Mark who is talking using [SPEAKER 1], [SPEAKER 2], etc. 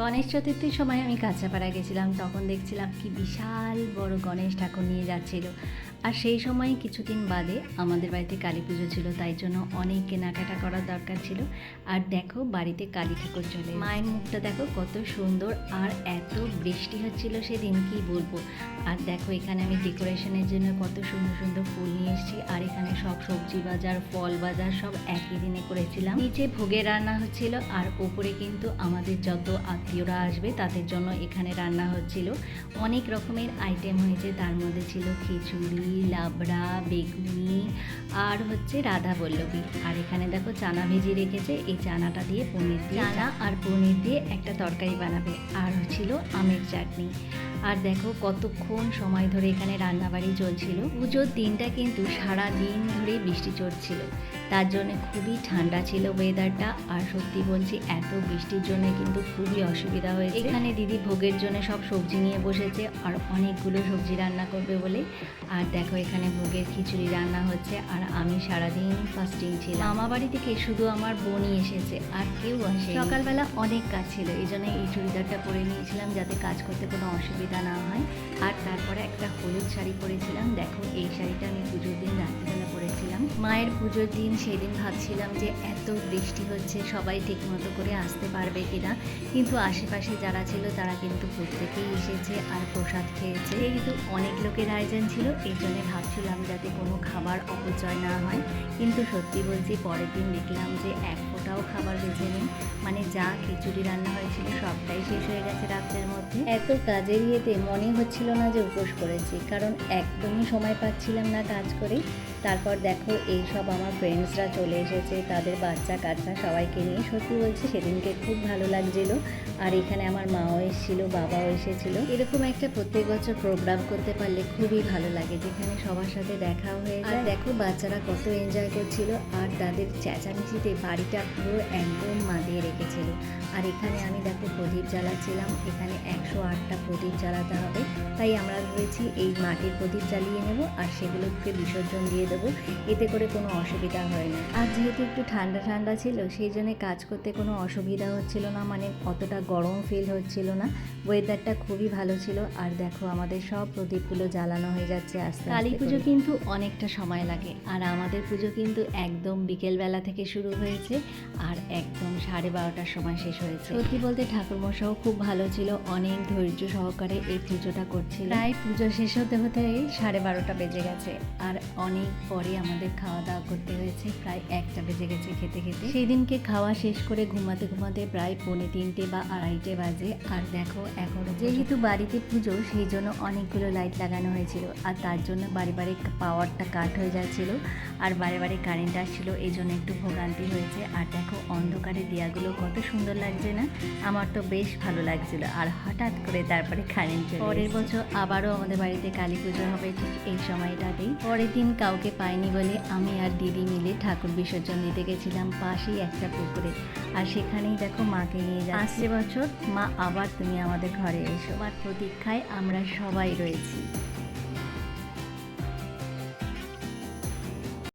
[SPEAKER 1] গণেশ চতুর্থীর সময় আমি কাঁচাপাড়া গেছিলাম, তখন দেখছিলাম কি বিশাল বড় গণেশ ঠাকুর নিয়ে যাচ্ছিল। আর সেই সময় কিছুদিন বাদে আমাদের বাড়িতে কালী পুজো ছিল, তাই জন্য অনেক কেনাকাটা করার দরকার ছিল। আর দেখো, বাড়িতে কালী ঠাকুর চলে মায়ের মুখটা দেখো, কত সুন্দর আর এত বৃষ্টি হচ্ছিল সেদিন, কি বলব? আর দেখো, এখানে আমি ডেকোরেশনের জন্য কত সুন্দর সুন্দর ফুল নিয়ে এসেছি। আর এখানে সব সবজি বাজার, ফল বাজার সব একই দিনে করেছিলাম। নিচে ভোগে রান্না হচ্ছিল, আর ওপরে কিন্তু আমাদের যত আত্মীয়রা আসবে, তাদের জন্য এখানে রান্না হচ্ছিল। অনেক রকমের আইটেম হয়েছে, তার মধ্যে ছিল খিচুড়ি লাবড়া বেগুনি আর হচ্ছে রাধা বল্লভী আর এখানে দেখো চানা ভেজে রেখেছে। এই চানাটা দিয়ে পনির দিয়ে চানা আর পনির দিয়ে একটা তরকারি বানাবে। আর ছিল আমের চাটনি। আর দেখো কতক্ষণ সময় ধরে এখানে রান্নাবাড়ি চলছিল। পুজোর দিনটা কিন্তু সারা দিন ধরে বৃষ্টি চড়ছিল। তার জন্য খুবই ঠান্ডা ছিল ওয়েদারটা আর সত্যি বলছি এত বৃষ্টির জন্য কিন্তু খুবই অসুবিধা হয়েছে। এখানে দিদি ভোগের জন্য সব সবজি নিয়ে বসেছে আর অনেকগুলো সবজি রান্না করবে বলে। আর দেখো এখানে ভোগের খিচুড়ি রান্না হচ্ছে আর আমি সারাদিন ফাস্টিং ছিলাম। মামা বাড়ি থেকে শুধু আমার বোনই এসেছে আর কেউ আসে সকালবেলা অনেক কাজ ছিল, এই জন্য এই চুড়িদারটা পরে নিয়েছিলাম যাতে কাজ করতে কোনো অসুবিধা না হয়। আর তারপরে একটা হলুদ শাড়ি পরেছিলাম। দেখো, এই শাড়িটা আমি পুজোর দিন রাত্রিবেলা পরেছিলাম। মায়ের পুজোর দিন সেদিন ভাবছিলাম যে এত বৃষ্টি হচ্ছে, সবাই ঠিক মতো করে আসতে পারবে কিনা। কিন্তু আশেপাশে যারা ছিল, তারা কিন্তু প্রত্যেকেই এসেছে আর প্রসাদ খেয়েছে। যেহেতু অনেক লোকের আয়োজন ছিল, এই জন্য ভাবছিলাম যাতে কোনো খাবার অপচয় না হয়। কিন্তু সত্যি বলছি, পরের দিন দেখলাম যে এক ফোঁটাও খাবার বেঁচে নেই। মানে যা খিচুড়ি রান্না হয়েছিল সবটাই শেষ হয়ে গেছে রাত্রের মধ্যে। এত কাজের ইয়েতে মনে হচ্ছিল না যে উপোস করেছি, কারণ একদমই সময় পাচ্ছিলাম না কাজ করে। তারপর দেখো এই সব আমার ফ্রেন্ডসরা চলে এসেছে, তাদের বাচ্চা কাচ্চা সবাইকে নিয়ে। সত্যি বলছি, সেদিনকে খুব ভালো লাগছিল। আর এখানে আমার মাও এসেছিল, বাবাও এসেছিল। এরকম একটা প্রত্যেক বছর প্রোগ্রাম করতে পারলে খুবই ভালো লাগে, যেখানে সবার সাথে দেখা হয়ে যায়। দেখো, বাচ্চারা কত এনজয় করছিল, আর তাদের চেঁচামেচিতে বাড়িটা পুরো একদম মাদিয়ে রেখেছিল। আর এখানে আমি দেখো, প্রদীপ জ্বালাচ্ছিলাম। এখানে একশো আটটা প্রদীপ জ্বালাতে হবে। তাই আমরা ভেবেছি এই মাটির প্রদীপ জ্বালিয়ে নেব, আর সেগুলোকে বিসর্জন দিয়ে দেবো এতে করে কোনো অসুবিধা হয় না। আর যেহেতু একটু ঠান্ডা ঠান্ডা ছিল সেই জন্যে কাজ করতে কোনো অসুবিধা হচ্ছিল না মানে অতটা গরম ফিল হচ্ছিল না। ওয়েদারটা খুবই ভালো ছিল আর দেখো আমাদের সব প্রদীপগুলো জ্বালানো হয়ে যাচ্ছে আস্তে কালী পুজো কিন্তু অনেকটা সময় লাগে আর আমাদের পুজো কিন্তু একদম বিকেলবেলা থেকে শুরু হয়েছে আর একদম সাড়ে বারোটার সময় শেষ হয়েছে। সত্যি বলতে ঠাকুরমশাও খুব ভালো ছিল অনেক ধৈর্য সহকারে এই পুজোটা করছিল। প্রায় পুজো শেষ হতে হতে সাড়ে বারোটা বেজে গেছে আর অনেক পরে আমাদের খাওয়া দাওয়া করতে হয়েছে প্রায় একটা বেজে গেছে খেতে খেতে। সেই দিনকে খাওয়া শেষ করে ঘুমাতে ঘুমাতে প্রায় পৌনে তিনটে বা আড়াইটে বাজে। আর দেখো এখন যেহেতু বাড়িতে পুজো সেই জন্য অনেকগুলো লাইট লাগানো হয়েছিল। আর তার জন্য বাড়ি বাড়ি পাওয়ারটা কাট হয়ে যাচ্ছিল। আর বারে বারে কারেন্ট আসছিল এই জন্য একটু ভোগান্তি হয়েছে। আর দেখো অন্ধকারে দেয়াগুলো কত সুন্দর লাগছে না? আমার তো বেশ ভালো লাগছিল। আর হঠাৎ করে তারপরে কারেন্ট পরের বছর আবারও আমাদের বাড়িতে কালী পুজো হবে ঠিক এই সময়টাতেই। পরের দিন কাউকে পাইনি বলে আমি আর দিদি মিলে ঠাকুর বিসর্জন দিতে গেছিলাম পাশেই একটা পুকুরে। আর সেখানেই দেখো মাকে নিয়ে যা আসছে বছর মা আবার তুমি আমাদের ঘরে এসো। আর প্রতীক্ষায় আমরা সবাই রয়েছি।